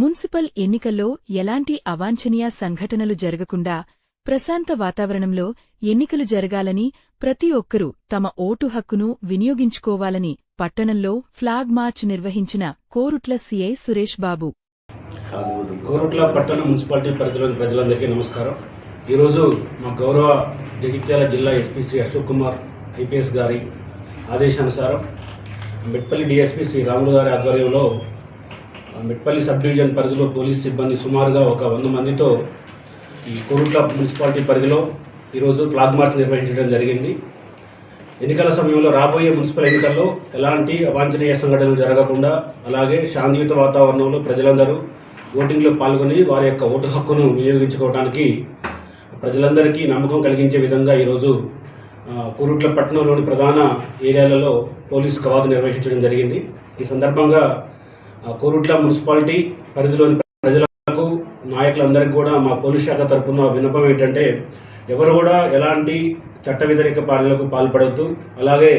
Municipal ఎన్నికల్లో ఎలాంటి అవాంఛనీయ సంఘటనలు జరగకుండా ప్రశాంత వాతావరణంలో ఎన్నికలు జరగాలని ప్రతి ఒక్కరూ తమ ఓటు హక్కును వినియోగించుకోవాలని పట్టణంలో ఫ్లాగ్ మార్చ్ నిర్వహించిన కోరుట్ల సీఐ సురేష్ బాబు. కోరుట్ల పట్టణ మున్సిపాలిటీ పరిధిలోని ప్రజలందరికీ నమస్కారం. ఈరోజు మా గౌరవ జగిత్యాల జిల్లా ఎస్పీ శ్రీ అశోక్ కుమార్ ఐపీఎస్ గారి ఆదేశానుసారం మెట్పల్లి డిఎస్పీ శ్రీ రాములు గారి ఆధ్వర్యంలో మిట్పల్లి సబ్ డివిజన్ పరిధిలో పోలీస్ సిబ్బంది సుమారుగా ఒక వంద మందితో ఈ కోరుట్ల మున్సిపాలిటీ పరిధిలో ఈరోజు ఫ్లాగ్ మార్చ్ నిర్వహించడం జరిగింది. ఎన్నికల సమయంలో రాబోయే మున్సిపల్ ఎన్నికల్లో ఎలాంటి అవాంఛనీయ సంఘటనలు జరగకుండా అలాగే శాంతియుత వాతావరణంలో ప్రజలందరూ ఓటింగ్లో పాల్గొని వారి యొక్క ఓటు హక్కును వినియోగించుకోవడానికి ప్రజలందరికీ నమ్మకం కలిగించే విధంగా ఈరోజు కురుట్ల పట్టణంలోని ప్రధాన ఏరియాలలో పోలీసు కవాతు నిర్వహించడం జరిగింది. ఈ సందర్భంగా కోరుట్ల మున్సిపాలిటీ పరిధిలోని ప్రజలకు నాయకులందరికీ కూడా మా పోలీస్ శాఖ తరపున విన్నపం ఏంటంటే ఎవరు కూడా ఎలాంటి చట్ట వ్యతిరేక పాలనలకు పాల్పడద్దు. అలాగే